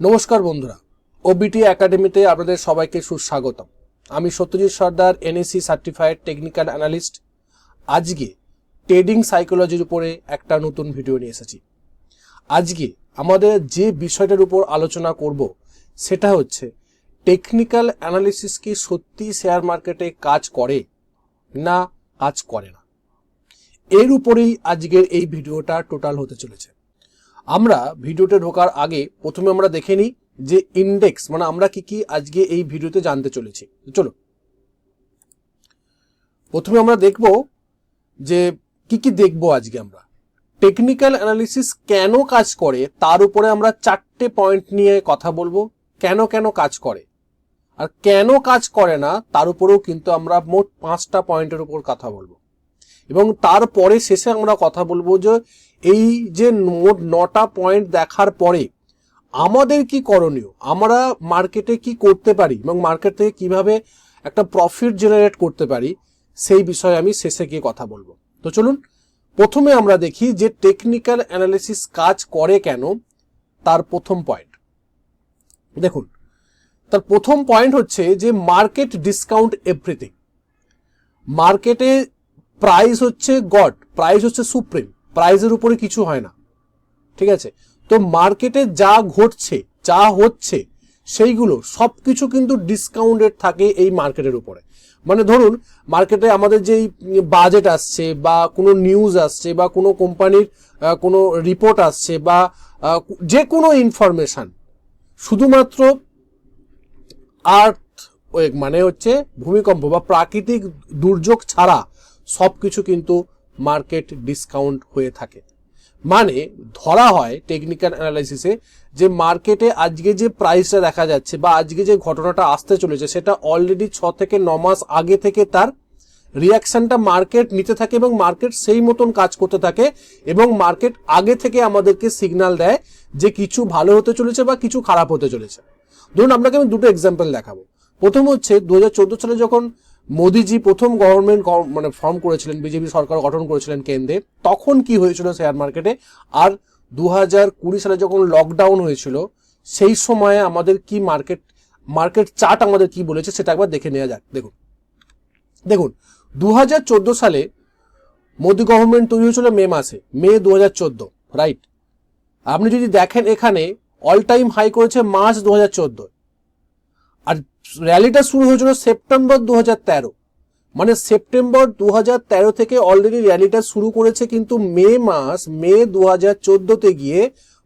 নমস্কার বন্ধুরা ওবিটি একাডেমিতে আপনাদের সবাইকে সুস্বাগতম। আমি Satyajit Sardar N A C certified technical analyst আজকে ট্রেডিং সাইকোলজির উপরে একটা নতুন ভিডিও নিয়ে এসেছি। আজকে আমাদের যে বিষয়টার উপর আলোচনা করব, সেটা হচ্ছে টেকনিক্যাল অ্যানালিসিস কি সত্যি শেয়ার মার্কেটে কাজ করে না কাজ করে না। এর উপরেই আজকের এই ভিডিওটা টোটাল হতে চলেছে। আমরা ভিডিওতে ঢোকার আগে প্রথমে আমরা দেখে নিই যে ইন্ডেক্স মানে আমরা কি কি আজকে এই ভিডিওতে জানতে চলেছি। চলো প্রথমে আমরা দেখব যে কি কি দেখব আজকে আমরা। টেকনিক্যাল অ্যানালিসিস কেন কাজ করে, তার উপরে আমরা চারটে পয়েন্ট নিয়ে কথা বলব, কেন কেন কাজ করে। আর কেন কাজ করে না, তার উপরেও কিন্তু আমরা মোট পাঁচটা পয়েন্টের উপর কথা বলব। এবং তারপরে শেষে আমরা কথা বলব যে এই যে মোট নটা পয়েন্ট দেখার পরে আমাদের কি করণীয়? আমরা মার্কেটে কি করতে পারি এবং মার্কেট থেকে কীভাবে একটা প্রফিট জেনারেট করতে পারি? সেই বিষয়ে আমি শেষে গিয়ে কথা বলব। তো চলুন, প্রথমে আমরা দেখি যে টেকনিক্যাল অ্যানালিসিস কাজ করে কেন তার প্রথম পয়েন্ট দেখুন, তার প্রথম পয়েন্ট হচ্ছে যে মার্কেট ডিসকাউন্ট এভরিথিং মার্কেটে প্রাইস হচ্ছে গড প্রাইস হচ্ছে সুপ্রিম প্রাইজের উপরে কিছু হয় না। ঠিক আছে? তো মার্কেটে যা ঘটছে, যা হচ্ছে, সেইগুলো সব কিছু কিন্তু ডিসকাউন্টেড থাকে এই মার্কেটের উপরে। মানে ধরুন, মার্কেটে আমাদের যেই বাজেট আসছে বা কোনো নিউজ আসছে বা কোনো কোম্পানির কোনো রিপোর্ট আসছে বা যে কোনো ইনফরমেশন শুধুমাত্র আর্থ মানে হচ্ছে ভূমিকম্প বা প্রাকৃতিক দুর্যোগ ছাড়া সব কিছু কিন্তু মার্কেট ডিসকাউন্ট হয়ে থাকে। মানে ধরা হয় টেকনিক্যাল অ্যানালাইসিসে যে মার্কেটে আজকে যে প্রাইসটা দেখা যাচ্ছে বা আজকে যে ঘটনাটা আসতে চলেছে সেটা অলরেডি ছ থেকে ন মাস আগে থেকে তার রিয়াকশনটা মার্কেট নিতে থাকে এবং মার্কেট সেই মতন কাজ করতে থাকে এবং মার্কেট আগে থেকে আমাদেরকে সিগন্যাল দেয় যে কিছু ভালো হতে চলেছে বা কিছু খারাপ হতে চলেছে। ধরুন আপনাকে আমি দুটো এক্সাম্পল দেখাবো। প্রথম হচ্ছে দু হাজার চোদ্দ সালে যখন মোদিজি প্রথম গভর্নমেন্ট মানে ফর্ম করেছিলেন, বিজেপি সরকার গঠন করেছিলেন কেন্দ্রে, তখন কি হয়েছিল শেয়ার মার্কেটে আর দু হাজার কুড়ি সালে যখন লকডাউন হয়েছিল, সেই সময়ে আমাদের কি মার্কেট মার্কেট চার্ট আমাদের কি বলেছে সেটা একবার দেখে নেওয়া যাক। দেখুন দেখুন দু হাজার চোদ্দ সালে মোদি গভর্নমেন্ট তৈরি হয়েছিল মে মাসে, মে দু হাজার চোদ্দ রাইট আপনি যদি দেখেন এখানে অল টাইম হাই করেছে মার্চ দু হাজার আর র্যালিটা শুরু হয়েছিল সেপ্টেম্বর দু হাজার তেরো। মানে সেপ্টেম্বর দু হাজার তেরো থেকে অলরেডি র্যালিটা শুরু করেছে কিন্তু মে মাস, মে দু তে গিয়ে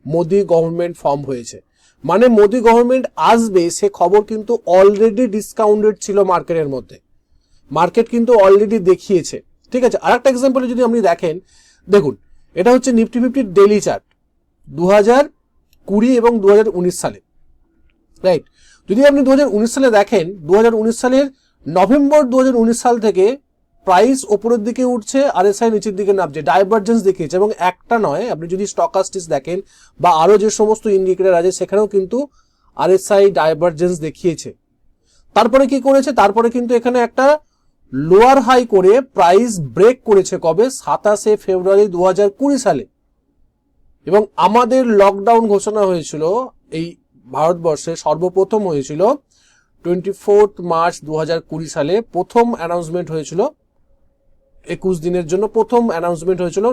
মোদি গভর্নমেন্ট ফর্ম হয়েছে। মানে মোদি গভর্নমেন্ট আসবে, সে খবর কিন্তু অলরেডি ডিসকাউন্টেড ছিল মার্কেটের মধ্যে। মার্কেট কিন্তু অলরেডি দেখিয়েছে। ঠিক আছে আর একটা এক্সাম্পলে যদি আপনি দেখেন, দেখুন, এটা হচ্ছে নিফটি ফিফটি ডেলি চার্ট দু হাজার কুড়ি এবং দু হাজার উনিশ সালে রাইট যদি আপনি দু হাজার উনিশ সালে দেখেন দু হাজার উনিশ সালের নভেম্বর দু হাজার উনিশ সাল থেকে প্রাইস ওপরের দিকে উঠছে আর এস আই নিচের দিকে নামছে ডাইভার্জেন্স দেখিয়েছে এবং একটা নয়, আপনি যদি স্টকাস্টিস দেখেন বা আরও যে সমস্ত ইন্ডিকেটার আছে, সেখানেও কিন্তু আর এস আই ডাইভার্জেন্স দেখিয়েছে। তারপরে কি করেছে? তারপরে কিন্তু এখানে একটা লোয়ার হাই করে প্রাইস ব্রেক করেছে কবে? সাতাশে ফেব্রুয়ারি দু হাজার কুড়ি সালে। এবং আমাদের লকডাউন ঘোষণা হয়েছিল এই ভারতবর্ষে সর্বপ্রথম হয়েছিল টোয়েন্টি ফোর্থ মার্চ দু সালে প্রথম অ্যানাউন্সমেন্ট হয়েছিল একুশ দিনের জন্য প্রথম অ্যানাউন্সমেন্ট হয়েছিল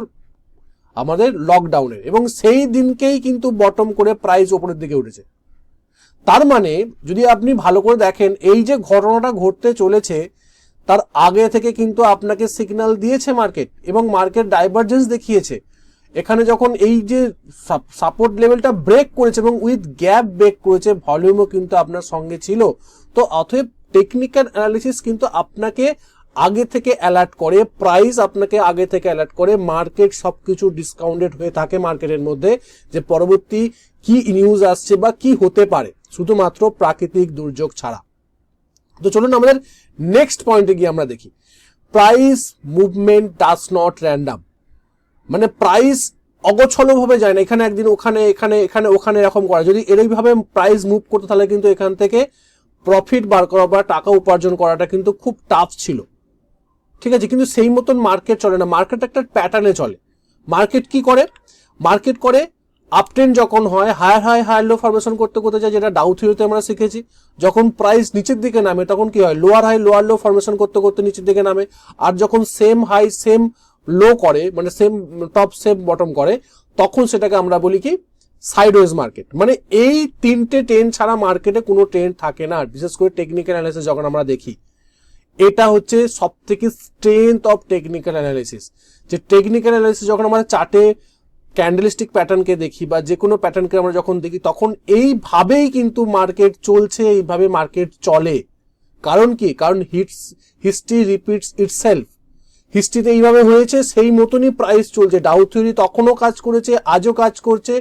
আমাদের লকডাউনের এবং সেই দিনকেই কিন্তু বটম করে প্রাইস ওপরের দিকে উঠেছে। তার মানে যদি আপনি ভালো করে দেখেন, এই যে ঘটনাটা ঘটতে চলেছে, তার আগে থেকে কিন্তু আপনাকে সিগন্যাল দিয়েছে মার্কেট এবং মার্কেট ডাইভার্জেন্স দেখিয়েছে। এখানে যখন এই যে সাপোর্ট লেভেলটা ব্রেক করেছে এবং উইথ গ্যাপ ব্রেক করেছে ভলিউমও কিন্তু আপনার সঙ্গে ছিল। তো অতএব টেকনিক্যাল অ্যানালিসিস কিন্তু আপনাকে আগে থেকে অ্যালার্ট করে প্রাইস আপনাকে আগে থেকে অ্যালার্ট করে মার্কেট সব কিছু ডিসকাউন্টেড হয়ে থাকে মার্কেটের মধ্যে যে পরবর্তী কি নিউজ আসছে বা কি হতে পারে। শুধুমাত্র প্রাকৃতিক দুর্যোগ ছাড়া। তো চলুন আমাদের নেক্সট পয়েন্টে গিয়ে আমরা দেখি। Price movement does not random মানে প্রাইস অগোছলভাবে যায় না। এখানে একদিন ওখানে, এখানে এখানে, ওখানে এরকম করা। যদি এরইভাবে প্রাইস মুভ করতে, তাহলে কিন্তু এখান থেকে প্রফিট বার করা বা টাকা উপার্জন করাটা কিন্তু খুব টাফ ছিল। ঠিক আছে? কিন্তু সেই মতন মার্কেট চলে না। মার্কেট একটা প্যাটার্নে চলে। মার্কেট কি করে? মার্কেট করে আপট্রেন্ড যখন হয় higher high higher low formation করতে করতে যায়, যেটা ডাউ থিওরিতে আমরা শিখেছি, যখন প্রাইস নিচের দিকে নামে, তখন কি হয়? Lower high lower low formation করতে করতে নিচের দিকে নামে। আর যখন সেম হাই সেম লো করে মানে সেম টপ সেম বটম করে, তখন সেটাকে আমরা বলি কি সাইডওয়েজ মার্কেট মানে এই তিনটে ট্রেন্ড ছাড়া মার্কেটে কোনো ট্রেন্ড থাকে না। বিশেষ করে টেকনিক্যাল অ্যানালিসিস যখন আমরা দেখি, এটা হচ্ছে সব থেকে স্ট্রেংথ অফ টেকনিক্যাল অ্যানালিসিস যে টেকনিক্যাল অ্যানালিসিস যখন আমরা চার্টে ক্যান্ডেলিস্টিক প্যাটার্নকে দেখি বা যে কোনো প্যাটার্নকে আমরা যখন দেখি, তখন এইভাবেই কিন্তু মার্কেট চলছে, এইভাবে মার্কেট চলে। কারণ কি? কারণ হিটস হিস্ট্রি রিপিটস ইটসেলফ হিস্ট্রিতে এইভাবে হয়েছে, সেই মতনই প্রাইস চলছে। ডাউ থিওরি তখনও কাজ করেছে, আজও কাজ করছে।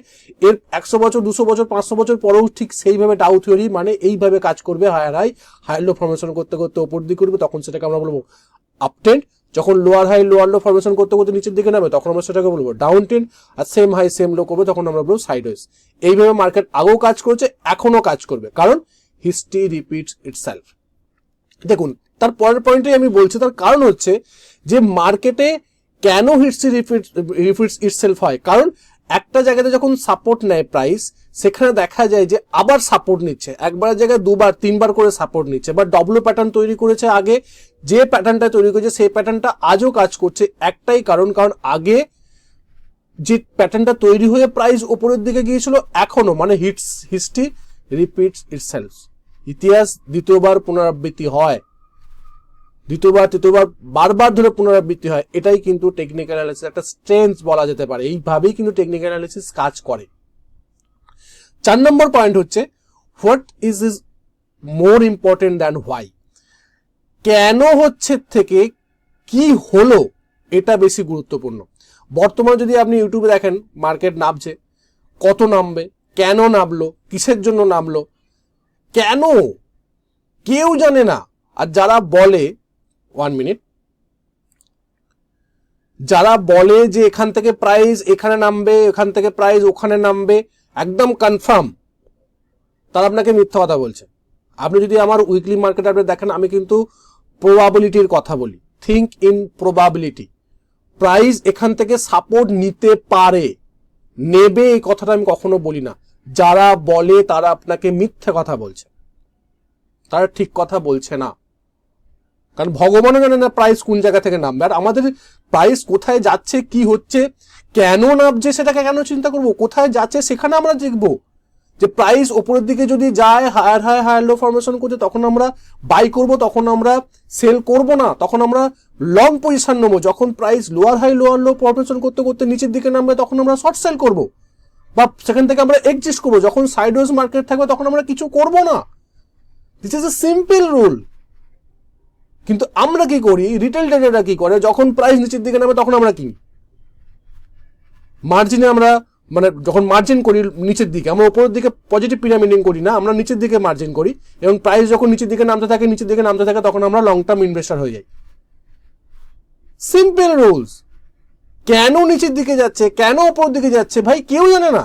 এর একশো বছর, দুশো বছর, পাঁচশো বছর পরেও ঠিক সেইভাবে ডাউ থিওরি মানে এইভাবে কাজ করবে higher high higher low formation করতে করতে ওপর দিকে করবে তখন সেটাকে আমরা বলব আপটেন্ড যখন lower high lower low formation করতে করতে নিচের দিকে নামে তখন আমরা সেটাকে বলব ডাউন টেন আর সেম হাই সেম লো করবে, তখন আমরা বলব সাইড ওয়েজ এইভাবে মার্কেট আগেও কাজ করছে, এখনও কাজ করবে। কারণ হিস্ট্রি রিপিটস ইটসেলফ দেখুন, তার পরের পয়েন্টে আমি বলছি, তার কারণ হচ্ছে যে মার্কেটে কেন হিটসি রিপিটস ইটসেলফ হয়? কারণ একটা জায়গাতে যখন সাপোর্ট নেয় প্রাইস সেখানে দেখা যায় যে আবার সাপোর্ট নিচ্ছে। একবারের জায়গায় দুবার, তিনবার করে সাপোর্ট নিচ্ছে বা ডব্লু প্যাটার্ন তৈরি করেছে আগে, যে প্যাটার্নটা তৈরি করেছে, সেই প্যাটার্নটা আজও কাজ করছে একটাই কারণ কারণ আগে যে প্যাটার্নটা তৈরি হয়ে প্রাইস ওপরের দিকে গিয়েছিল এখনও মানে হিটস হিস্ট্রি রিপিটস ইটসেলফ ইতিহাস দ্বিতীয়বার পুনরাবৃত্তি হয়। দ্বিতীয়বার, তৃতীয়বার, বারবার ধরে পুনরাবৃত্তি হয়। এটাই কিন্তু টেকনিক্যাল অ্যানালিসিস একটা স্ট্রেংথ বলা যেতে পারে। এইভাবেই কিন্তু টেকনিক্যাল অ্যানালিসিস কাজ করে। চার নম্বর পয়েন্ট হচ্ছে what is is more important than why কেন হচ্ছে থেকে কি হলো, এটা বেশি গুরুত্বপূর্ণ। বর্তমানে যদি আপনি ইউটিউবে দেখেন মার্কেট নামছে, কত নামবে, কেন নামলো, কিসের জন্য নামলো কেন? কেউ জানে না। আর যারা বলে ওয়ান মিনিট যারা বলে যে এখান থেকে প্রাইস এখানে নামবে, এখান থেকে প্রাইস ওখানে নামবে, একদম কনফার্ম তারা আপনাকে মিথ্যা কথা বলছে। আপনি যদি আমার উইকলি মার্কেট আপনি দেখেন, আমি কিন্তু প্রবাবিলিটির কথা বলি। থিঙ্ক ইন প্রবাবিলিটি প্রাইস এখান থেকে সাপোর্ট নিতে পারে। নেবে এই কথাটা আমি কখনো বলি না। যারা বলে তারা আপনাকে মিথ্যে কথা বলছে। তারা ঠিক কথা বলছে না। কারণ ভগবানও জানে না প্রাইস কোন জায়গা থেকে নামবে। আর আমাদের প্রাইস কোথায় যাচ্ছে, কি হচ্ছে, কেন নামছে, সেটাকে কেন চিন্তা করব? কোথায় যাচ্ছে, সেখানে আমরা দেখব। যে প্রাইস ওপরের দিকে যদি যায়, higher high higher low formation করছে, তখন আমরা বাই করব, তখন আমরা সেল করব না। তখন আমরা লং পজিশন নেব। যখন price lower high lower low formation করতে করতে নিচের দিকে নামবে, তখন আমরা শর্ট সেল করব। বা সেখান থেকে আমরা এক্সিস্ট করব। যখন সাইডওয়েজ মার্কেট থাকবে, তখন আমরা কিছু করব না। This is a simple rule কিন্তু আমরা কি করি? রিটেল ট্রেডাররা কি করে? যখন প্রাইস নিচের দিকে নামে, তখন আমরা কিনি মার্জিনে আমরা মানে যখন মার্জিন করি নিচের দিকে, আমরা উপরের দিকে পজিটিভ পিরামিডিং করি না, আমরা নিচের দিকে মার্জিন করি। এবং প্রাইস যখন নিচের দিকে নামতে থাকে, নিচের দিকে নামতে থাকে, তখন আমরা লং টার্ম ইনভেস্টার হয়ে যাই। সিম্পল রুলস কেন নিচের দিকে যাচ্ছে? কেন ওপর দিকে যাচ্ছে? ভাই, কেউ জানে না।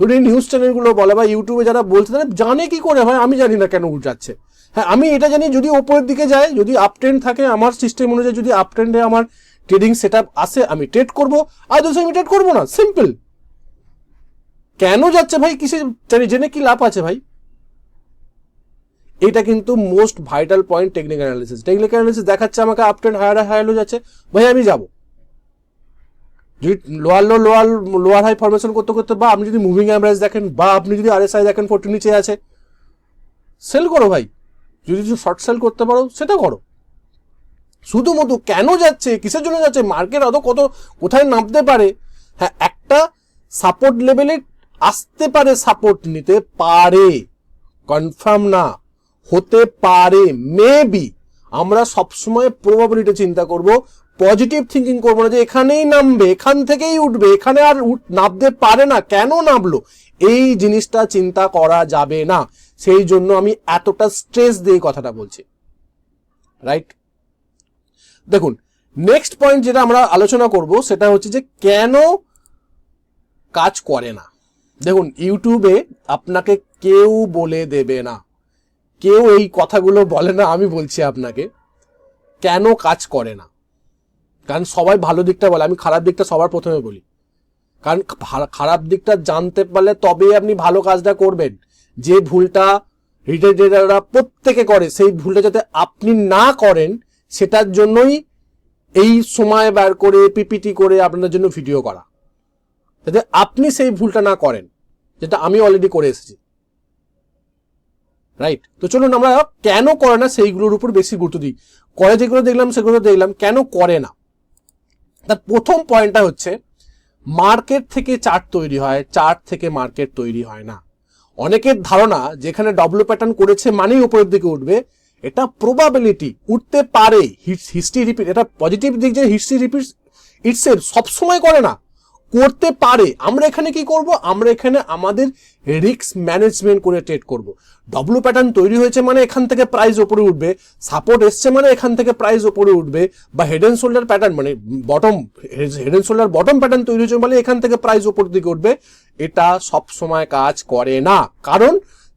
ধরুন নিউজ চ্যানেলগুলো বলে বা ইউটিউবে যারা বলছে, তারা জানে কি করে? ভাই, আমি জানি না কেন যাচ্ছে। হ্যাঁ আমি এটা জানি যদি ওপরের দিকে যায়, যদি আপ ট্রেন্ড থাকে, আমার সিস্টেম অনুযায়ী যদি আপ ট্রেন্ডে আমার ট্রেডিং সেট আপ আসে, আমি ট্রেড করব। আর যদি আমি ট্রেড করব না। সিম্পল কেন যাচ্ছে ভাই? কিসে জানি, জেনে কি লাভ আছে ভাই? এটা কিন্তু most vital point technical analysis technical analysis দেখাচ্ছে আমাকে uptrend higher higher low যাচ্ছে। ভাই, আমি যাব। যদি lower low, lower lower high formation করতে করতে, বা আপনি যদি মুভিং অ্যাভারেজ দেখেন, বা আপনি যদি আরএসআই দেখেন ফোরটি নিচে আছে সেল করো ভাই। যদি কিছু শর্ট সেল করতে পারো, সেটা করো। শুধুমাত্র কেন যাচ্ছে, কিসের জন্য যাচ্ছে মার্কেট অত কত, কোথায় নামতে পারে? হ্যাঁ একটা সাপোর্ট লেভেলে আসতে পারে সাপোর্ট নিতে পারে। কনফার্ম না, হতে পারে মেবি আমরা সবসময় প্রবাবিলিটি চিন্তা করব পজিটিভ থিঙ্কিং করব না যে এখানেই নামবে, এখান থেকেই উঠবে, এখানে আর নামতে পারে না, কেন নামলো? এই জিনিসটা চিন্তা করা যাবে না। সেই জন্য আমি এতটা স্ট্রেস দিয়ে কথাটা বলছি। রাইট দেখুন নেক্সট পয়েন্ট যেটা আমরা আলোচনা করব সেটা হচ্ছে যে কেন কাজ করে না? দেখুন ইউটিউবে আপনাকে কেউ বলে দেবে না। কেউ এই কথাগুলো বলে না, আমি বলছি আপনাকে, কেন কাজ করে না? কারণ সবাই ভালো দিকটা বলে, আমি খারাপ দিকটা সবার প্রথমে বলি। কারণ খারাপ দিকটা জানতে পারলে তবেই আপনি ভালো কাজটা করবেন। যে ভুলটা রিটেল ট্রেডাররা প্রত্যেকে করে, সেই ভুলটা যাতে আপনি না করেন, সেটার জন্যই এই সময় বার করে, পিপিটি করে আপনাদের জন্য ভিডিও করা। যাতে আপনি সেই ভুলটা না করেন, যেটা আমি অলরেডি করে এসেছি। রাইট তো চলুন আমরা কেন করে না সেইগুলোর উপর বেশি গুরুত্ব দিই। করে যেগুলো দেখলাম, সেগুলো দেখলাম, কেন করে না? তার প্রথম পয়েন্টটা হচ্ছে মার্কেট থেকে চার্ট তৈরি হয় চার্ট থেকে মার্কেট তৈরি হয় না। অনেকের ধারণা যেখানে ডব্লু প্যাটার্ন করেছে মানেই উপরের দিকে উঠবে, এটা প্রবাবিলিটি উঠতে পারে হিস্ট্রি রিপিট এটা পজিটিভ দিক যে হিস্ট্রি রিপিট ইটসেল সবসময় করে না। করতে পারে, আমরা এখানে কি করব? আমরা এখানে আমাদের রিস্ক ম্যানেজমেন্ট করে ট্রেড করব। ডব্লু প্যাটার্ন তৈরি হয়েছে মানে এখান থেকে প্রাইস ওপরে উঠবে সাপোর্ট এসছে মানে এখান থেকে প্রাইস ওপরে উঠবে, বা হেড অ্যান্ড শোল্ডার প্যাটার্ন মানে bottom head and shoulder bottom pattern তৈরি হয়েছে মানে এখান থেকে প্রাইস উপর দিকে উঠবে, এটা সব সময় কাজ করে না। কারণ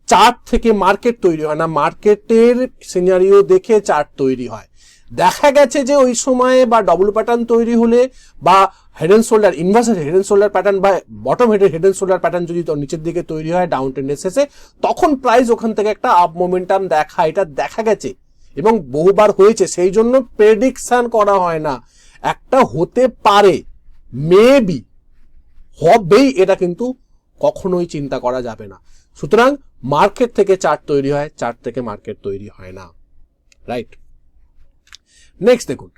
চার্ট থেকে মার্কেট তৈরি হয় না। মার্কেটের সিনারিও দেখে চার্ট তৈরি হয়। দেখা গেছে যে ওই সময়ে বা ডবল প্যাটার্ন তৈরি হলে বা হেড এন্ড শোল্ডার ইনভার্সের হেড এন্ড শোল্ডার প্যাটার্ন বা বটম হেডের হেড এন্ড শোল্ডার প্যাটার্ন যদি নিচের দিকে তৈরি হয় ডাউন টেন্ডেন্সেসে তখন প্রাইস ওখান থেকে একটা আপ মোমেন্টাম দেখা, এটা দেখা গেছে। এবং বহুবার হয়েছে, সেই জন্য প্রেডিকশন করা হয় না। একটা হতে পারে মেবি হবেই, এটা কিন্তু কখনোই চিন্তা করা যাবে না। সুতরাং মার্কেট থেকে চার্ট তৈরি হয় চার্ট থেকে মার্কেট তৈরি হয় না। রাইট নেক্সট দেখুন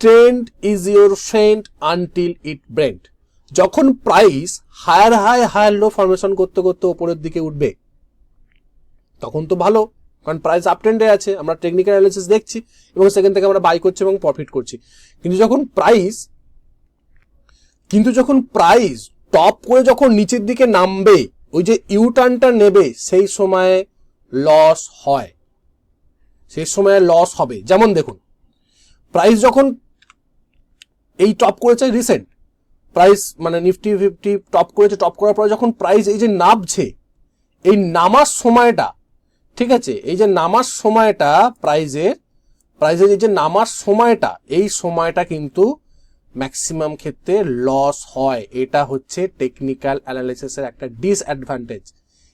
trend is your friend until it bend যখন price higher high higher low formation করতে করতে ওপরের দিকে উঠবে, তখন তো ভালো, কারণ প্রাইস আপ ট্রেন্ডে আছে, আমরা টেকনিক্যাল অ্যানালিসিস দেখছি, এবং সেখান থেকে আমরা বাই করছি এবং প্রফিট করছি। কিন্তু যখন প্রাইস কিন্তু যখন প্রাইস টপ করে যখন নিচের দিকে নামবে, ওই যে ইউটার্নটা নেবে, সেই সময়ে লস হয়। সেই সময়ে লস হবে। যেমন দেখুন প্রাইস যখন এই টপ করেছে রিসেন্ট প্রাইস মানে নিফটি ফিফটি টপ করেছে টপ করার পরে যখন প্রাইস এই যে নামছে, এই নামার সময়টা, ঠিক আছে, এই যে নামার সময়টা প্রাইজের প্রাইজের এই যে নামার সময়টা, এই সময়টা কিন্তু ম্যাক্সিমাম ক্ষেত্রে লস হয়। এটা হচ্ছে টেকনিক্যাল অ্যানালিসিসের একটা ডিসঅ্যাডভান্টেজ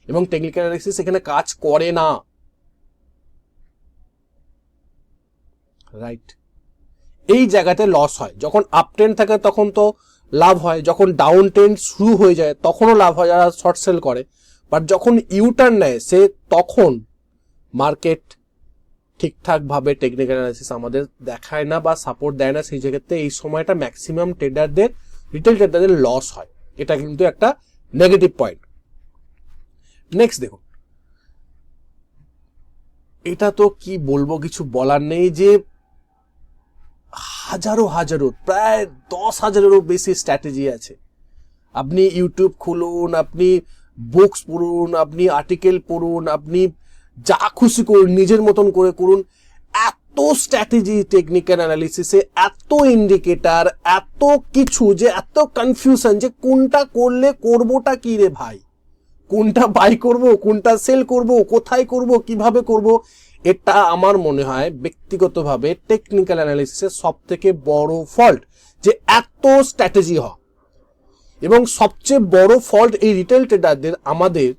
এবং টেকনিক্যাল অ্যানালিসিস এখানে কাজ করে না। রাইট এই জায়গাতে লস হয়। যখন আপ ট্রেন্ড থাকে তখন তো লাভ হয়। যখন ডাউন ট্রেন্ড শুরু হয়ে যায় তখনও লাভ হয় যারা শর্ট সেল করে। বাট যখন ইউটার্ন নেয়, সে তখন মার্কেট ঠিকঠাকভাবে টেকনিক্যাল অ্যানালিসিস আমাদের দেখায় না বা সাপোর্ট দেয় না। সেই জায়গাতে এই সময়টা ম্যাক্সিমাম ট্রেডারদের রিটেল ট্রেডারদের লস হয়। এটা কিন্তু একটা নেগেটিভ পয়েন্ট নেক্সট দেখুন। এটা তো কি বলব? কিছু বলার নেই যে হাজারো হাজারো, প্রায় দশ হাজারেরও বেশি স্ট্র্যাটেজি আছে। আপনি ইউটিউব খুলুন, আপনি বুকস পড়ুন, আপনি আর্টিকেল পড়ুন, আপনি যা খুশি করুন, নিজের মতন করে করুন, এত স্ট্র্যাটেজি টেকনিক্যাল অ্যানালিসিসে এত ইন্ডিকেটার এত কিছু যে, এত কনফিউশন যে, কোনটা করলে করবোটা কি রে ভাই? কোনটা বাই করব, কোনটা সেল করব, কোথায় করব, কীভাবে করব? এটা আমার মনে হয় ব্যক্তিগতভাবে টেকনিক্যাল অ্যানালিসিসের সব থেকে বড় ফল্ট যে এত স্ট্র্যাটেজি হয়। এবং সবচেয়ে বড় ফল্ট এই রিটেল ট্রেডারদের আমাদের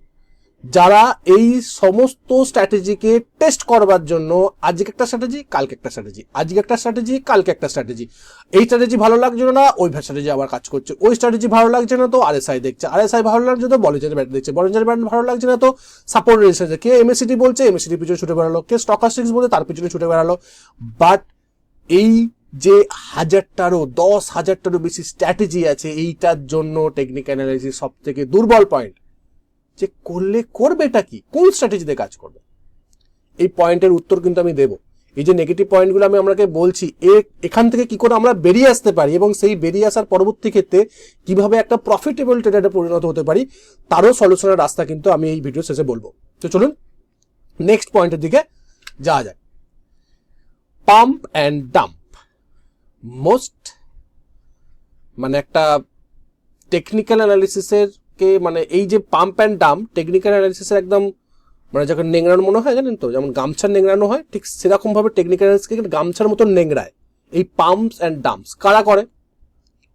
যারা এই সমস্ত স্ট্র্যাটেজিকে টেস্ট করবার জন্য আজকে একটা স্ট্র্যাটেজি, কালকে একটা স্ট্র্যাটেজি, আজকে একটা স্ট্র্যাটেজি, কালকে একটা স্ট্র্যাটেজি। এই স্ট্র্যাটেজি ভালো লাগছে না, ওই স্ট্র্যাটেজি আবার কাজ করছে। ওই স্ট্র্যাটেজি ভালো লাগছে না তো আরএসআই দেখছে। আরএসআই ভালো লাগছে তো বলেজার ব্যাট দেখছে। বলেজার ব্যাট ভালো লাগছে না তো সাপোর্ট রেজিস্টার কে এমএসিটি বলছে এমএসিটি পিছনে ছুটে বেড়ালো। কে স্টকাস্টিক্স বলছে, তার পিছনে ছুটে বেড়ালো। বাট এই যে হাজারটারও, দশ হাজারটারও বেশি স্ট্র্যাটেজি আছে, এইটার জন্য টেকনিক্যাল অ্যানালিসিস সব থেকে দুর্বল পয়েন্ট যে করলে করবেটা কি? কোন স্ট্র্যাটেজিতে কাজ করবে? এই পয়েন্টের উত্তর কিন্তু আমি দেব। এই যে নেগেটিভ পয়েন্টগুলো আমি আপনাকে বলছি, এ, এখান থেকে কি করে আমরা বেরিয়ে আসতে পারি এবং সেই বেরিয়ে আসার পরবর্তী ক্ষেত্রে কীভাবে একটা প্রফিটেবল ট্রেডারে পরিণত হতে পারি, তারও সলিউশনের রাস্তা কিন্তু আমি এই ভিডিও শেষে বলব। তো চলুন নেক্সট পয়েন্টের দিকে যাওয়া যায় পাম্প অ্যান্ড ডাম্প মোস্ট মানে একটা টেকনিক্যাল অ্যানালিসিসের কে মানে এই যে পাম্প অ্যান্ড ডাম টেকনিক্যাল অ্যানালিসিসের একদম মানে যখন নেংড়ানো মনে হয় জানেন তো? যেমন গামছার নেংড়ানো হয়, ঠিক সেরকম ভাবে টেকনিক্যাল অ্যানালিসিসকে গামছার মতো নেংড়ায়। এই পাম্পস অ্যান্ড ডাম্পস কারা করে?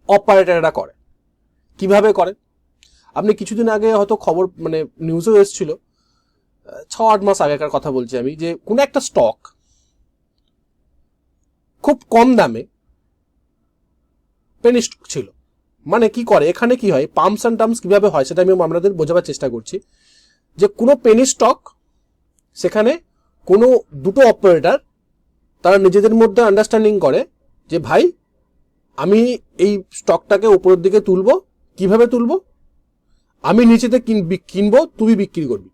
অপারেটাররা করে। কীভাবে করে? আপনি কিছুদিন আগে হয়তো খবর মানে নিউজেও এসেছিল। ছ আট মাস আগেকার কথা বলছি আমি, যে কোনো একটা স্টক খুব কম দামে পেনি স্টক ছিল। মানে কি করে? এখানে কি হয়? পাম্পস অ্যান্ড টার্মস কীভাবে হয়? সেটা আমি আপনাদের বোঝাবার চেষ্টা করছি। যে কোনো পেনি স্টক সেখানে কোনো দুটো অপারেটর তারা নিজেদের মধ্যে আন্ডারস্ট্যান্ডিং করে যে, ভাই, আমি এই স্টকটাকে উপরের দিকে তুলব। কীভাবে তুলবো? আমি নিচেতে কিনবো, তুই বিক্রি করবি।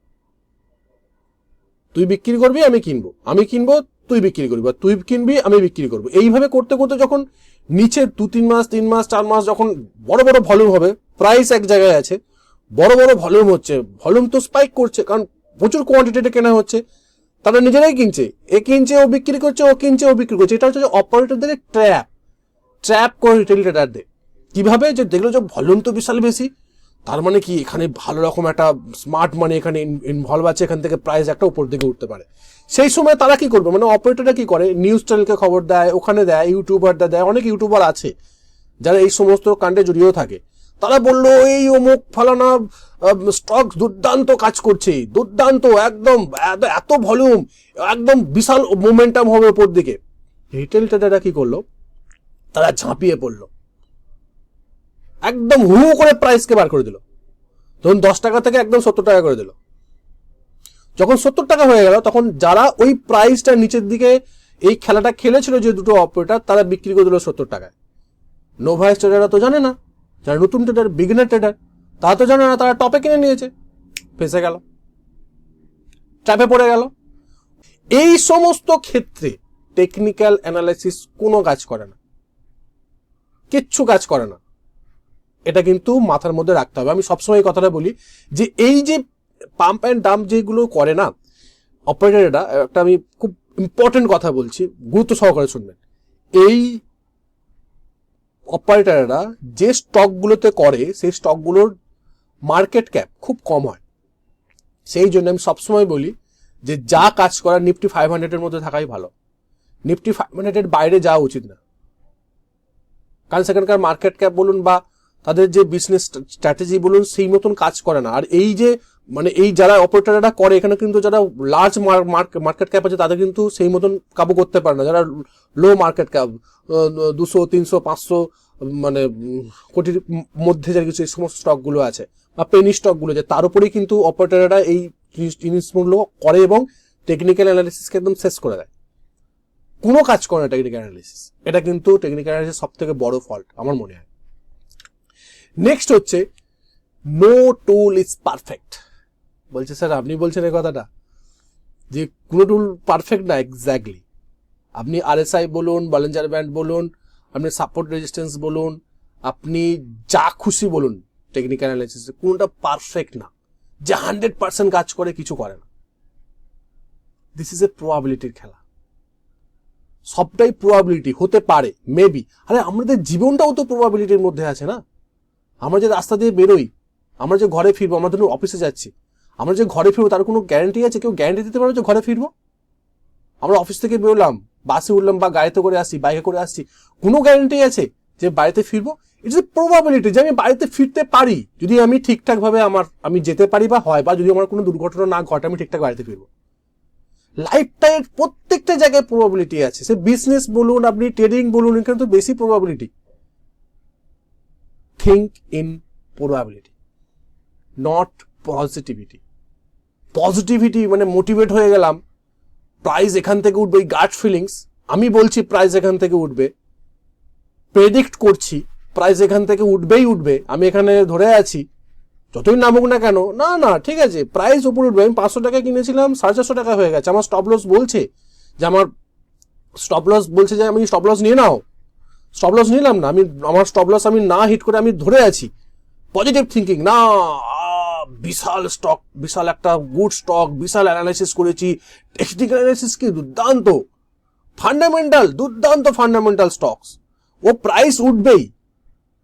তুই বিক্রি করবি, আমি কিনবো। আমি কিনবো, তুই বিক্রি করবি। আর তুই কিনবি, আমি বিক্রি করব। এইভাবে করতে করতে যখন নিচে দু, তিন মাস তিন মাস, চার মাস যখন বড় বড় ভলিউম হবে প্রাইস এক জায়গায় আছে, বড় বড় ভলিউম হচ্ছে ভলিউম তো স্পাইক করছে, কারণ প্রচুর কোয়ান্টিটিতে কেনা হচ্ছে, তারা নিজেরাই কিনছে, এ কিনছে, ও বিক্রি করছে, ও কিনছে, ও বিক্রি করছে, এটা হচ্ছে অপারেটরদের ট্র্যাপ ট্র্যাপ করে রিটেল ট্রেডারদের কীভাবে? যে দেখল যে ভলিউম তো বিশাল বেশি তার মানে কি, এখানে ভালো রকম একটা স্মার্ট মানি এখানে ইনভলভ আছে, এখান থেকে প্রাইস একটা উপর দিকে উঠতে পারে। সেই সময় তারা কি করবে? মানে অপারেটররা কি করে? নিউজ চ্যানেলকে খবর দেয়, ওখানে দেয় ইউটিউবাররা দেয়, অনেক ইউটিউবার আছে, যারা এই সমস্ত কাণ্ডে জড়িয়েও থাকে। তারা বলল, এই অমুক ফালানা স্টক দুর্দান্ত কাজ করছে, দুর্দান্ত, একদম, এত- ভলিউম একদম বিশাল মোমেন্টাম হবে উপর দিকে। রিটেল ট্রেডাররা কি করল? তারা ঝাঁপিয়ে পড়ল। একদম হু করে প্রাইসকে বার করে দিল। তখন দশ টাকা থেকে একদম সত্তর টাকা করে দিল। যখন সত্তর টাকা হয়ে গেল, তখন যারা ওই প্রাইসটা নিচের দিকে এই খেলাটা খেলেছিল যে দুটো অপারেটার তারা বিক্রি করে দিল সত্তর টাকায়। নোভাইস ট্রেডাররা তো জানে না। যারা নতুন ট্রেডার বিগিনার ট্রেডার তারা তো জানে না, তারা টপে কিনে নিয়েছে। ফেসে গেল। ট্র্যাপে পড়ে গেল। এই সমস্ত ক্ষেত্রে টেকনিক্যাল অ্যানালাইসিস কোনো কাজ করে না। কিচ্ছু কাজ করে না। এটা কিন্তু মাথার মধ্যে রাখতে হবে। আমি সবসময় এই কথাটা বলি যে এই যে পাম্প অ্যান্ড ডাম্প যেগুলো করে না অপারেটররা একটা আমি খুব ইম্পর্টেন্ট কথা বলছি, গুরুত্ব সহকারে শুনবেন। এই অপারেটররা যে স্টকগুলোতে করে, সেই স্টকগুলোর মার্কেট ক্যাপ খুব কম হয়। সেই জন্য আমি সবসময় বলি যে যা কাজ করার নিফটি ফাইভ হান্ড্রেডের মধ্যে থাকাই ভালো। নিফটি ফাইভ হান্ড্রেডের বাইরে যাওয়া উচিত না। কারণ সেখানকার মার্কেট ক্যাপ বলুন বা তাদের যে বিজনেস স্ট্র্যাটেজি বলুন, সেই মতন কাজ করে না। আর এই যে মানে এই যারা অপারেটররা করে, এখানে কিন্তু যারা লার্জ মার্কেট ক্যাপ আছে, তাদের কিন্তু সেই মতন কাবু করতে পারে না। যারা লো মার্কেট ক্যাপ দুশো, তিনশো, পাঁচশো মানে কোটির মধ্যে যে কিছু, এই সমস্ত স্টকগুলো আছে, বা পেনি স্টকগুলো যে তার উপরেই কিন্তু অপারেটররা এই জিনিস- জিনিসগুলো করে এবং টেকনিক্যাল অ্যানালিসিসকে একদম শেষ করে দেয়। কোনো কাজ করে না টেকনিক্যাল অ্যানালিসিস এটা কিন্তু টেকনিক্যাল অ্যানালিসিস সব থেকে বড় ফল্ট আমার মনে হয়। নেক্সট হচ্ছে নো টুল ইজ পারফেক্ট বলছে, স্যার, আপনি বলছেন এই কথাটা, যে কোনো টুল পারফেক্ট না এক্স্যাক্টলি আপনি আরএসআই বলুন বলেঞ্জার ব্যান্ড বলুন, আপনি সাপোর্ট রেজিস্ট্যান্স বলুন, আপনি যা খুশি বলুন টেকনিক্যাল অ্যানালিসিস কোনোটা পারফেক্ট না। যে হান্ড্রেড পার্সেন্ট কাজ করে, কিছু করে না। দিস ইজ এ প্রবাবিলিটির খেলা। সবটাই প্রবাবিলিটি হতে পারে মেবি আরে, আমাদের জীবনটাও তো প্রবাবিলিটির মধ্যে আছে না? আমরা যে রাস্তা দিয়ে বেরোই, আমরা যে ঘরে ফিরবো, আমরা ধরুন অফিসে যাচ্ছি, আমরা যে ঘরে ফিরবো, তার কোনো গ্যারান্টি আছে? কেউ গ্যারান্টি দিতে পারবে যে ঘরে ফিরবো? আমরা অফিস থেকে বেরোলাম বাসে উঠলাম বা গাড়িতে করে আসছি বাইকে করে আসছি কোনো গ্যারান্টি আছে যে বাড়িতে ফিরবো? ইটস এ প্রবাবিলিটি যে আমি বাড়িতে ফিরতে পারি, যদি আমি ঠিকঠাকভাবে আমার, আমি যেতে পারি বা হয়, বা যদি আমার কোনো দুর্ঘটনা না ঘটে, আমি ঠিকঠাক বাড়িতে ফিরবো। লাইফটাইম প্রত্যেকটা জায়গায় প্রবাবিলিটি আছে। সে বিজনেস বলুন, আপনি ট্রেডিং বলুন, এখানে তো বেশি probability think in probability not positivity positivity মানে মোটিভেট হয়ে গেলাম প্রাইস এখান থেকে উঠবে, এই গার্ড ফিলিংস আমি বলছি প্রাইস এখান থেকে উঠবে প্রেডিক্ট করছি প্রাইস এখান থেকে উঠবেই উঠবে, আমি এখানে ধরে আছি, যতই নামুক না কেন, না না, ঠিক আছে প্রাইস উপরে উঠবে, আমি পাঁচশো টাকা কিনেছিলাম, সাড়ে চারশো টাকা হয়ে গেছে, আমার স্টপ লস বলছে, যে আমার স্টপ লস বলছে যে আমি স্টপ লস নিয়ে নাও স্টপ লস নিলাম না, আমি, আমার স্টপ লস আমি না হিট করে আমি ধরে আছি। পজিটিভ থিঙ্কিং না বিশাল স্টক বিশাল একটা গুড স্টক বিশাল অ্যানালাইসিস করেছি। টেকনিক্যাল অ্যানালাইসিস কি দুর্দান্ত। ফান্ডামেন্টাল দুর্দান্ত ফান্ডামেন্টাল স্টকস ও প্রাইস উঠবেই।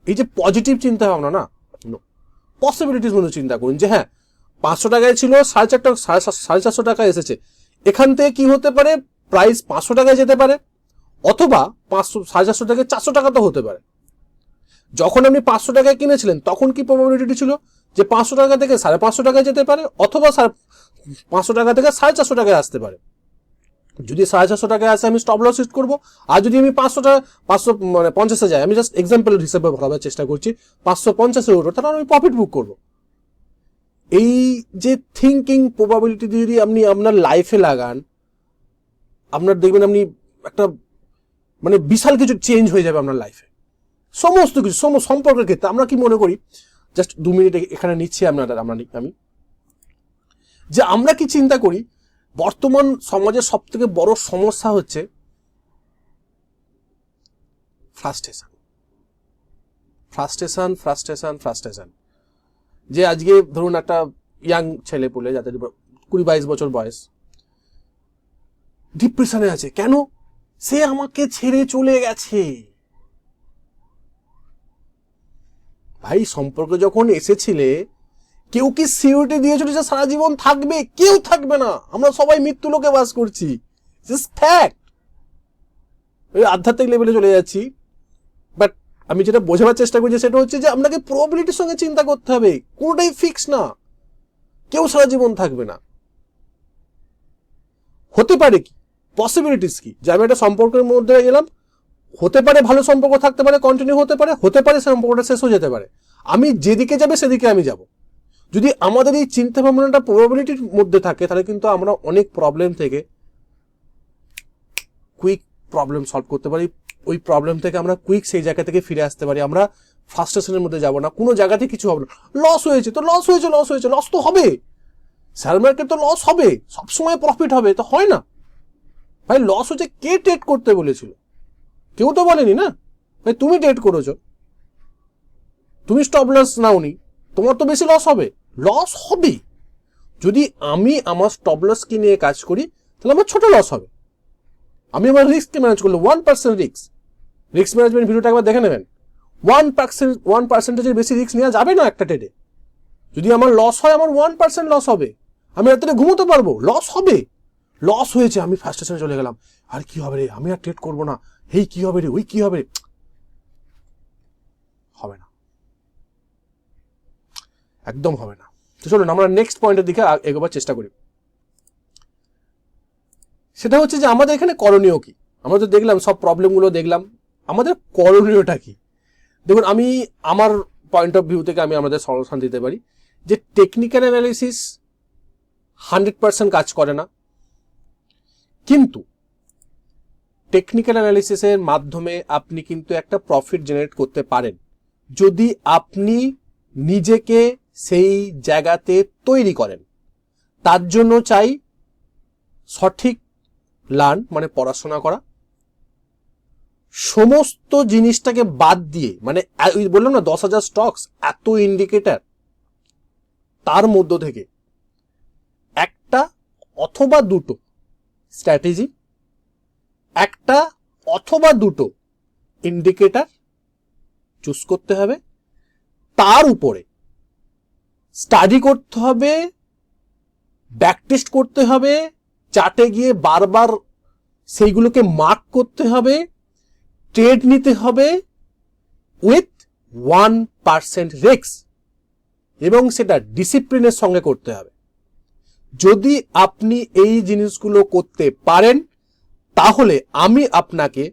এই যে পজিটিভ চিন্তা ভাবনা, না? পসিবিলিটিস মধ্যে চিন্তা করুন যে হ্যাঁ পাঁচশো টাকায় ছিল, সাড়ে চারটা, সাড়ে চারশো টাকায় এসেছে। এখান থেকে কি হতে পারে? প্রাইস পাঁচশো টাকায় যেতে পারে। অথবা পাঁচশো, সাড়ে চারশো থেকে চারশো টাকা তো হতে পারে। যখন আপনি পাঁচশো টাকায় কিনেছিলেন, তখন কি প্রবাবিলিটি ছিল যে পাঁচশো টাকা থেকে সাড়ে পাঁচশো টাকায় যেতে পারে, অথবা পাঁচশো টাকা থেকে সাড়ে চারশো টাকায় আসতে পারে? যদি সাড়ে চারশো টাকায় আসে, আমি স্টপ লস ইউজ করব। আর যদি আমি পাঁচশো টাকা, পাঁচশো মানে পঞ্চাশে যাই, আমি জাস্ট এক্সাম্পল হিসেবে ভাবার চেষ্টা করছি, পাঁচশো পঞ্চাশে উঠো তাহলে আমি প্রফিট বুক করব। এই যে থিঙ্কিং প্রবাবিলিটি যদি আপনি আপনার লাইফে লাগান, আপনার দেখবেন আপনি একটা মানে বিশাল কিছু চেঞ্জ হয়ে যাবে আপনার লাইফে সমস্ত কিছু, সম, সম্পর্কের ক্ষেত্রে আমরা কি মনে করি? জাস্ট দু মিনিট এখানে নিচ্ছি আপনারা আমরা আমি। যে আমরা কি চিন্তা করি? বর্তমান সমাজের সব থেকে বড় সমস্যা হচ্ছে ফ্রাস্ট্রেশন ফ্রাস্ট্রেশন ফ্রাস্ট্রেশন ফ্রাস্ট্রেশন যে আজকে ধরুন একটা ইয়াং ছেলে পুলে, যাদের কুড়ি বাইশ বছর বয়স ডিপ্রেশনে আছে। কেন? সে আমাকে ছেড়ে চলে গেছে। ভাই, সম্পর্ক যখন এসেছিলে, কেউ কি সিউরিটি দিয়েছিল যে সারা জীবন থাকবে? কেউ থাকবে না। আমরা সবাই মৃত্যু লোকে বাস করছি। ওই আধ্যাত্মিক লেভেলে চলে যাচ্ছি। বাট আমি যেটা বোঝাবার চেষ্টা করছি সেটা হচ্ছে যে আপনাকে প্রবাবিলিটির সঙ্গে চিন্তা করতে হবে। কোনোটাই ফিক্স না। কেউ সারা জীবন থাকবে না। হতে পারে কি? পসিবিলিটিস কি? যে আমি একটা সম্পর্কের মধ্যে গেলাম, হতে পারে ভালো সম্পর্ক থাকতে পারে কন্টিনিউ হতে পারে হতে পারে সম্পর্কটা শেষ হয়ে যেতে পারে। আমি যেদিকে যাবে সেদিকে আমি যাব। যদি আমাদের এই চিন্তা ভাবনাটা প্রবাবিলিটির মধ্যে থাকে, তাহলে কিন্তু আমরা অনেক প্রবলেম থেকে কুইক প্রবলেম সলভ করতে পারি। ওই প্রবলেম থেকে আমরা কুইক সেই জায়গা থেকে ফিরে আসতে পারি। আমরা ফার্স্টেশনের মধ্যে যাব না। কোনো জায়গাতে কিছু হবে না। লস হয়েছে তো লস হয়েছে লস হয়েছে লস তো হবে। শেয়ার মার্কেট তো লস হবে। সবসময় প্রফিট হবে। তো হয় না। ভাই লস হচ্ছে কে ট্রেড করতে বলেছিল? কেউ তো বলেনি না? ভাই, তুমি ট্রেড করেছ। তুমি স্টপ লস নাওনি। তোমার তো বেশি লস হবে। লস হবে যদি আমি আমার স্টপ লসকে নিয়ে কাজ করি, তাহলে আমার ছোট লস হবে। আমি আমার রিস্ককে ম্যানেজ করলে one percent risk risk management ভিডিওটা একবার দেখে নেবেন। ওয়ান পার্সেন্ট ওয়ান পার্সেন্টেজের বেশি রিস্ক নেওয়া যাবে না একটা ট্রেডে যদি আমার লস হয়, আমার ওয়ান পার্সেন্ট লস হবে। আমি রাত্রে ঘুমোতে পারব। লস হবে। লস হয়েছে, আমি ফার্স্ট চলে গেলাম। আর কি হবে রে? আমি আর ট্রেড করব না। হেই, কি হবে রে? ওই কি হবে হবে না। একদম হবে না। তো চলুন, আমরা নেক্সট পয়েন্টের দিকে এগোবার চেষ্টা করি। সেটা হচ্ছে যে, আমাদের এখানে করণীয় কি? আমরা তো দেখলাম, সব প্রবলেমগুলো দেখলাম। আমাদের করণীয়টা কি? দেখুন, আমি আমার পয়েন্ট অফ ভিউ থেকে আমি আমাদের সলিউশন দিতে পারি যে টেকনিক্যাল অ্যানালিসিস হান্ড্রেড পার্সেন্ট কাজ করে না। কিন্তু টেকনিক্যাল অ্যানালিসিসের মাধ্যমে আপনি কিন্তু একটা প্রফিট জেনারেট করতে পারেন। যদি আপনি নিজেকে সেই জায়গাতে তৈরি করেন, তার জন্য চাই সঠিক লার্ন মানে পড়াশোনা করা। সমস্ত জিনিসটাকে বাদ দিয়ে মানে বললাম না, দশ হাজার স্টকস এত ইন্ডিকেটর তার মধ্য থেকে একটা অথবা দুটো স্ট্র্যাটেজি, একটা অথবা দুটো ইন্ডিকেটার চুজ করতে হবে। তার উপরে স্টাডি করতে হবে ব্যাকটেস্ট করতে হবে চার্টে গিয়ে বারবার সেইগুলোকে মার্ক করতে হবে ট্রেড নিতে হবে উইথ ওয়ান পার্সেন্ট রিক্স এবং সেটা ডিসিপ্লিনের সঙ্গে করতে হবে। যদি আপনি এই জিনিসগুলো করতে পারেন, তাহলে আমি আপনাকে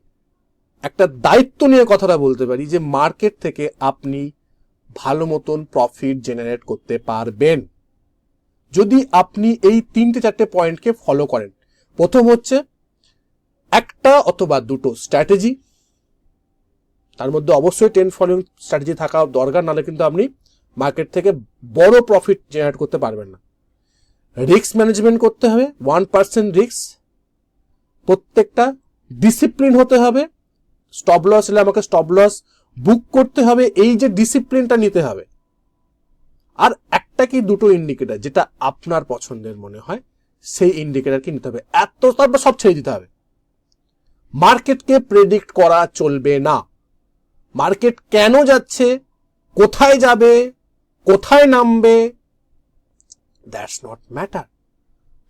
একটা দায়িত্ব নিয়ে কথাটা বলতে পারি যে মার্কেট থেকে আপনি ভালো মতন প্রফিট জেনারেট করতে পারবেন। যদি আপনি এই তিনটে চারটে পয়েন্টকে ফলো করেন, প্রথম হচ্ছে একটা অথবা দুটো স্ট্র্যাটেজি তার মধ্যে অবশ্যই টেন ফলোইং স্ট্র্যাটেজি থাকা দরকার, নাহলে কিন্তু আপনি মার্কেট থেকে বড় প্রফিট জেনারেট করতে পারবেন না। রিস্ক ম্যানেজমেন্ট করতে হবে ওয়ান পার্সেন্ট রিস্ক প্রত্যেকটা ডিসিপ্লিন হতে হবে। স্টপ লস হলে আমাকে স্টপ লস বুক করতে হবে, এই যে ডিসিপ্লিনটা নিতে হবে। আর একটা কি দুটো ইন্ডিকেটার যেটা আপনার পছন্দের মনে হয়, সেই ইন্ডিকেটরকে নিতে হবে। এত তারপর সব ছেড়ে দিতে হবে। মার্কেটকে প্রেডিক্ট করা চলবে না। মার্কেট কেন যাচ্ছে, কোথায় যাবে, কোথায় নামবে দ্যাটস নট ম্যাটার।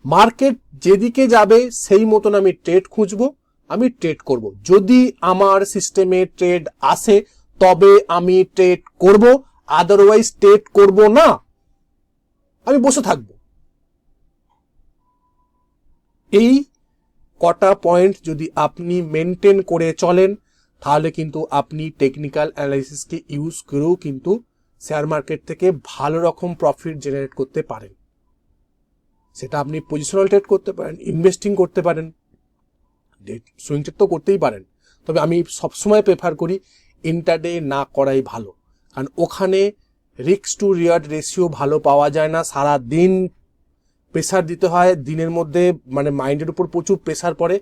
মার্কেট যেদিকে যাবে, সেই মতন আমি ট্রেড খুঁজবো, আমি ট্রেড করব। যদি আমার সিস্টেমে ট্রেড আসে, তবে আমি ট্রেড করব, আদারওয়াইজ ট্রেড করব না। আমি বসে থাকব। এই কটা পয়েন্ট যদি আপনি মেনটেন করে চলেন, তাহলে কিন্তু আপনি টেকনিক্যাল অ্যানালাইসিসকে ইউজ করেও কিন্তু শেয়ার মার্কেট থেকে ভালো রকম প্রফিট জেনারেট করতে পারেন। সেটা আপনি পজিশনাল ট্রেড করতে পারেন ইনভেস্টিং করতে পারেন সুইং ট্রেড তো করতেই পারেন। তবে আমি সবসময় প্রেফার করি ইন্টারডে না করাই ভালো। কারণ ওখানে রিক্স টু রিয়ার্ড রেশিও ভালো পাওয়া যায় না সারা দিন প্রেসার দিতে হয়, দিনের মধ্যে মানে মাইন্ডের উপর প্রচুর প্রেশার পড়ে।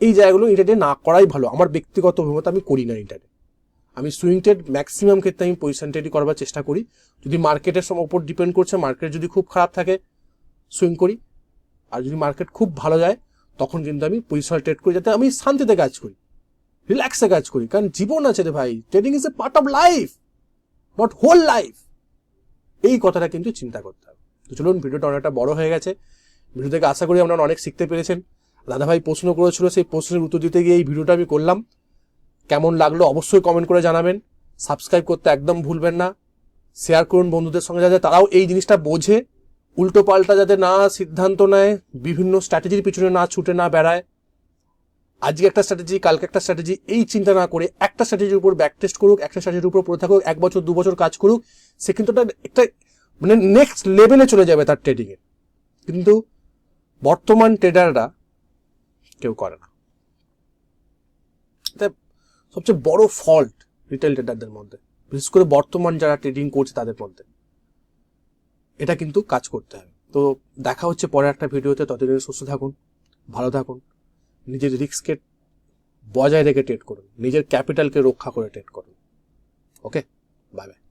এই জায়গাগুলো ইন্টারডে না করাই ভালো। আমার ব্যক্তিগত অভিমত, আমি করি না ইন্টারডে আমি সুইং ট্রেড ম্যাক্সিমাম ক্ষেত্রে আমি পজিশন ট্রেডই করবার চেষ্টা করি। যদি মার্কেটের উপর ডিপেন্ড করছে মার্কেট যদি খুব খারাপ থাকে সুইং করি। আর যদি মার্কেট খুব ভালো যায়, তখন কিন্তু আমি পজিশনাল ট্রেড করি যাতে আমি শান্তিতে কাজ করি রিল্যাক্সে কাজ করি। কারণ জীবন আছে রে ভাই trading is a part of life not whole life এই কথাটা কিন্তু চিন্তা করতে হবে। তো চলুন ভিডিওটা অনেকটা বড় হয়ে গেছে। ভিডিও থেকে আশা করি আপনারা অনেক শিখতে পেরেছেন। দাদাভাই প্রশ্ন করেছিল, সেই প্রশ্নের উত্তর দিতে গিয়ে এই ভিডিওটা আমি করলাম। কেমন লাগল অবশ্যই কমেন্ট করে জানাবেন। সাবস্ক্রাইব করতে একদম ভুলবেন না। শেয়ার করুন বন্ধুদের সঙ্গে যাতে তারাও এই জিনিসটা বোঝে। উল্টো পাল্টা যাতে না সিদ্ধান্ত নেয়, বিভিন্ন স্ট্র্যাটেজির পিছনে না ছুটে না বেড়ায়। আজকে একটা স্ট্র্যাটেজি কালকে একটা স্ট্র্যাটেজি এই চিন্তা না করে একটা স্ট্র্যাটেজির উপর ব্যাক টেস্ট করুক, একটা স্ট্র্যাটেজির উপর পড়ে থাকুক, এক বছর, দু বছর কাজ করুক, সে কিন্তু একটা- মানে নেক্সট লেভেলে চলে যাবে তার ট্রেডিংয়ে কিন্তু বর্তমান ট্রেডাররা কেউ করে না। সবচেয়ে বড় ফল্ট রিটেল ট্রেডারদের মধ্যে। বিশেষ করে বর্তমান যারা ট্রেডিং করছে তাদের মধ্যে। এটা কিন্তু কাজ করতে হবে। তো দেখা হচ্ছে পরে একটা ভিডিওতে, ততদিন সুস্থ থাকুন, ভালো থাকুন, নিজের রিস্ককে বজায় রেখে ট্রেড করুন, নিজের ক্যাপিটালকে রক্ষা করে ট্রেড করুন। Okay bye bye